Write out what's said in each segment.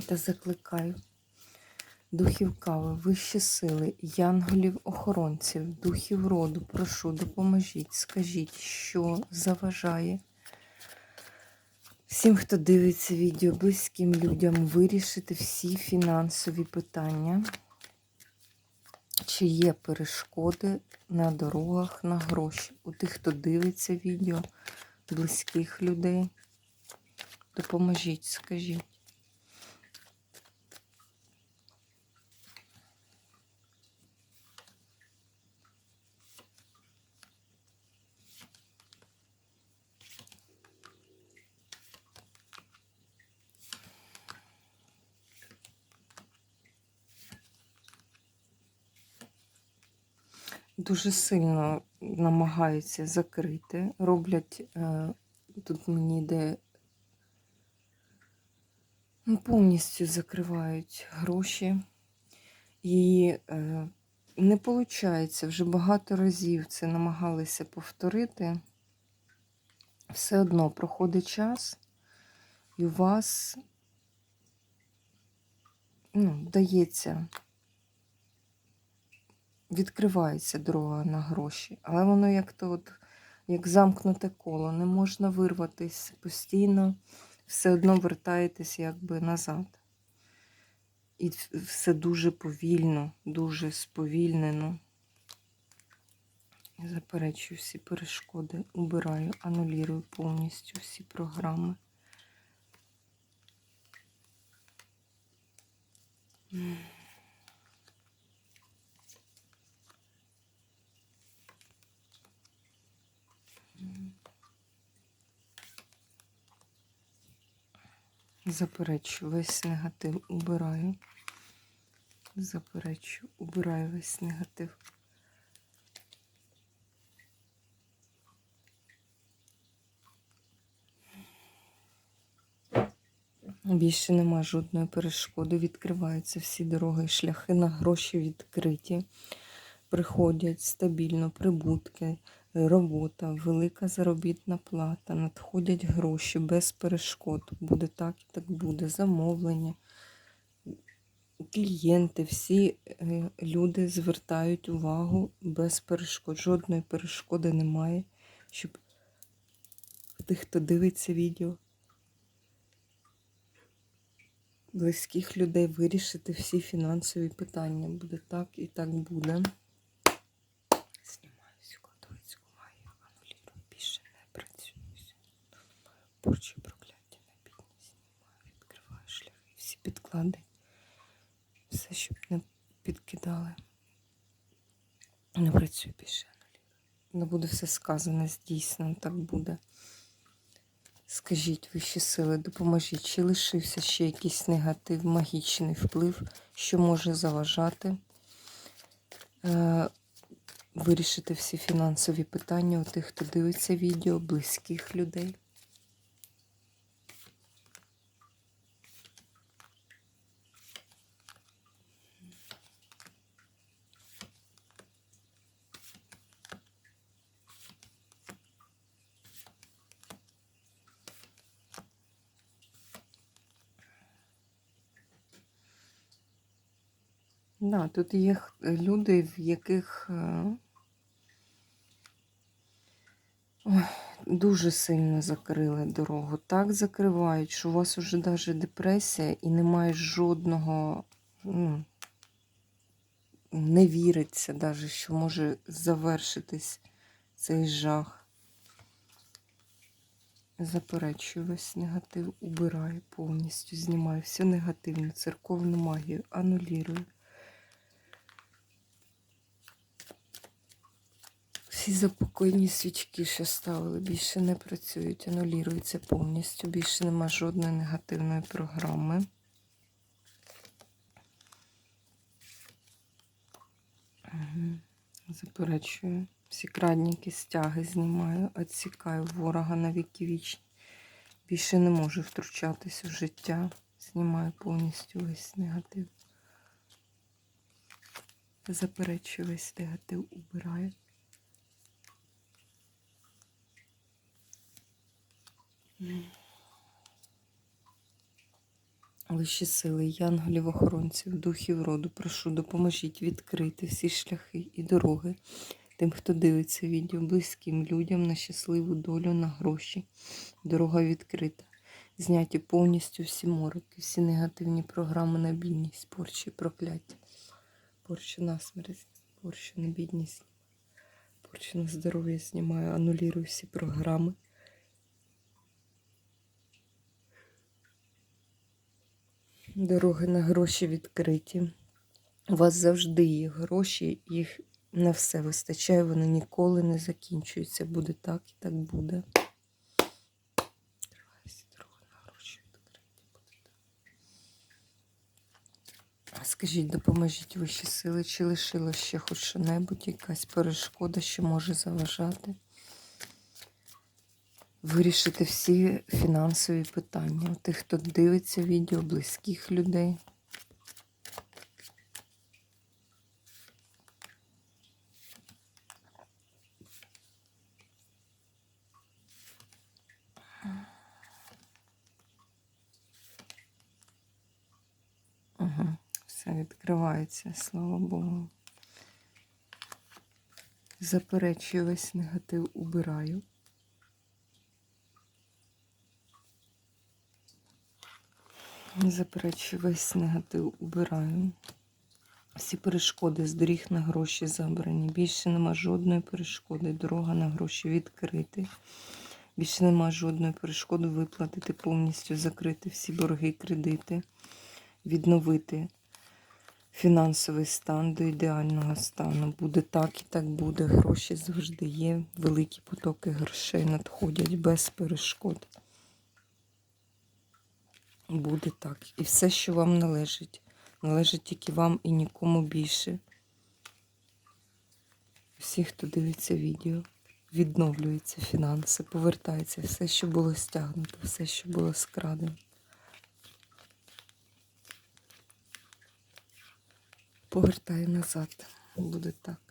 Та закликаю духів кави, вищі сили, янголів-охоронців, духів роду, прошу, допоможіть, скажіть, що заважає всім, хто дивиться відео, близьким людям вирішити всі фінансові питання, чи є перешкоди на дорогах, на гроші. У тих, хто дивиться відео, близьких людей. Допоможіть, скажіть. Дуже сильно намагаються закрити. Роблять, е, тут мені йде ну, повністю закривають гроші. І е, не виходить, вже багато разів це намагалися повторити. Все одно проходить час, і у вас ну, вдається відкривається дорога на гроші, але воно як то от, як замкнуте коло, не можна вирватися постійно, все одно вертаєтесь якби назад. І все дуже повільно, дуже сповільнено. Заперечую всі перешкоди, убираю, анулірую повністю всі програми. Mm. Заперечу, весь негатив убираю. Заперечу, убираю весь негатив. Більше нема жодної перешкоди. Відкриваються всі дороги і шляхи на гроші відкриті. Приходять стабільно прибутки робота, велика заробітна плата, надходять гроші без перешкод. Буде так і так буде. Замовлення, клієнти, всі е, люди звертають увагу без перешкод. Жодної перешкоди немає, щоб тих, хто дивиться відео, близьких людей вирішити всі фінансові питання. Буде так і так буде. Порчі прокляття на бідність знімаю, відкриваю шляхи, всі все, щоб не підкидали. Не працює більше Не буде все сказане, здійснено, так буде. Скажіть вищі сили, допоможіть, чи лишився ще якийсь негатив, магічний вплив, що може заважати е, вирішити всі фінансові питання у тих, хто дивиться відео, близьких людей. Да, тут є люди, в яких е, ой, дуже сильно закрили дорогу. Так закривають, що у вас вже навіть депресія і немає жодного, ну, не віриться, навіть, що може завершитись цей жах. Заперечую весь негатив, убираю повністю, знімаю всю негативну церковну магію, анулірую. Всі запокойні свічки, що ставили, більше не працюють, анулюються повністю. Більше нема жодної негативної програми. Заперечую. Всі крадніки стяги знімаю, відсікаю ворога на віки вічні. Більше не можу втручатись в життя. Знімаю повністю весь негатив. Заперечую весь негатив, убираю. Вищі сили, янголів, охоронців, духів роду, прошу, допоможіть відкрити всі шляхи і дороги тим, хто дивиться відео, близьким людям на щасливу долю, на гроші. Дорога відкрита. Зняті повністю всі мороки, всі негативні програми на бідність, порчі, прокляття, порчу на смерть, порчу на бідність, порчу на здоров'я знімаю, анулірую всі програми. Дороги на гроші відкриті. У вас завжди є гроші, їх на все вистачає, вони ніколи не закінчуються. Буде так і так буде. Дороги на гроші відкриті. Буде так. Скажіть, допоможіть вищі сили, чи лишилось ще хоч що-небудь, якась перешкода, що може заважати? Вирішити всі фінансові питання. Тих, хто дивиться відео, близьких людей. Угу. Все відкривається, слава Богу. Заперечую весь негатив, убираю. Заперечую весь негатив, убираю. Всі перешкоди з доріг на гроші забрані. Більше нема жодної перешкоди. Дорога на гроші відкрити. Більше нема жодної перешкоди виплатити повністю, закрити всі борги, кредити, відновити фінансовий стан до ідеального стану. Буде так і так буде. Гроші завжди є. Великі потоки грошей надходять без перешкод. Буде так. І все, що вам належить, належить тільки вам і нікому більше. Всі, хто дивиться відео, відновлюються фінанси, повертається все, що було стягнуто, все, що було скрадено. Повертаю назад. Буде так.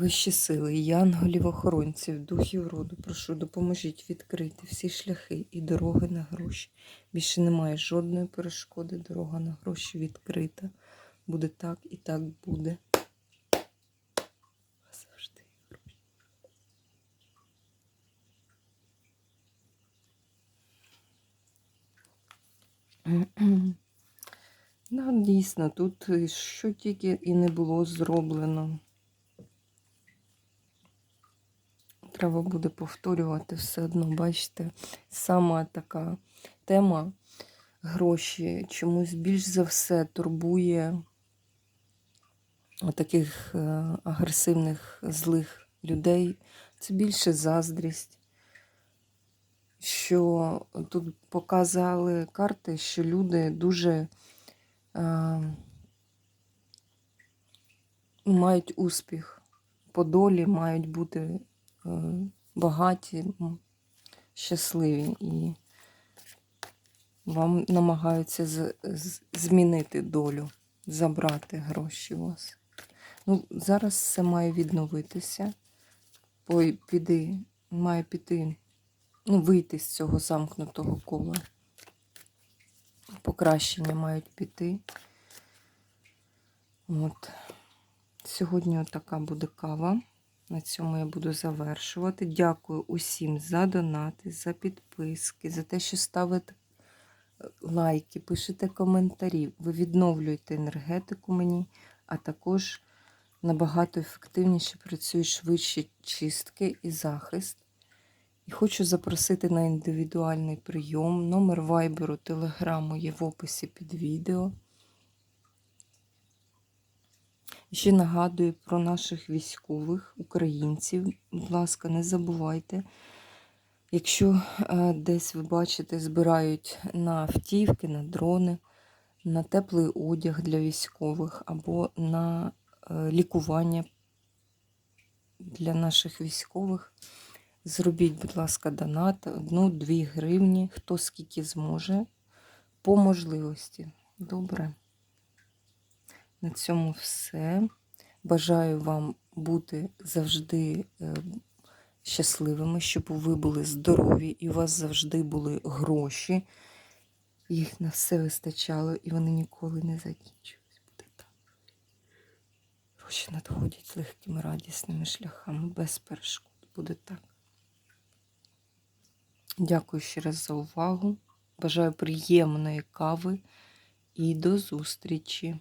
Вищі сили, янголів, охоронців, духів роду, прошу, допоможіть відкрити всі шляхи і дороги на гроші. Більше немає жодної перешкоди, дорога на гроші відкрита. Буде так і так буде. Завжди гроші. Да, дійсно, тут е, що тільки і не було зроблено. Треба буде повторювати все одно, бачите, сама така тема. Гроші чомусь більш за все турбує таких агресивних злих людей. Це більше заздрість, що тут показали карти, що люди дуже а, мають успіх. По долі, мають бути багаті, щасливі і вам намагаються з, з, змінити долю, забрати гроші у вас. Ну, Зараз все має відновитися. Ой, піди, має піти, ну, вийти з цього замкнутого кола. Покращення мають піти. От. Сьогодні така буде кава. На цьому я буду завершувати. Дякую усім за донати, за підписки, за те, що ставите лайки, пишете коментарі. Ви відновлюєте енергетику мені, а також набагато ефективніше працюють швидші чистки і захист. І хочу запросити на індивідуальний прийом. Номер вайберу, телеграму є в описі під відео. Ще нагадую про наших військових українців. Будь ласка, не забувайте. Якщо е, десь ви бачите, збирають на автівки, на дрони, на теплий одяг для військових або на е, лікування для наших військових, зробіть, будь ласка, донат, одну-дві гривні, хто скільки зможе, по можливості. Добре. На цьому все. Бажаю вам бути завжди е, щасливими, щоб ви були здорові і у вас завжди були гроші. Їх на все вистачало, і вони ніколи не закінчують. Буде так. Гроші надходять легкими радісними шляхами, без перешкод. Буде так. Дякую ще раз за увагу. Бажаю приємної кави і до зустрічі!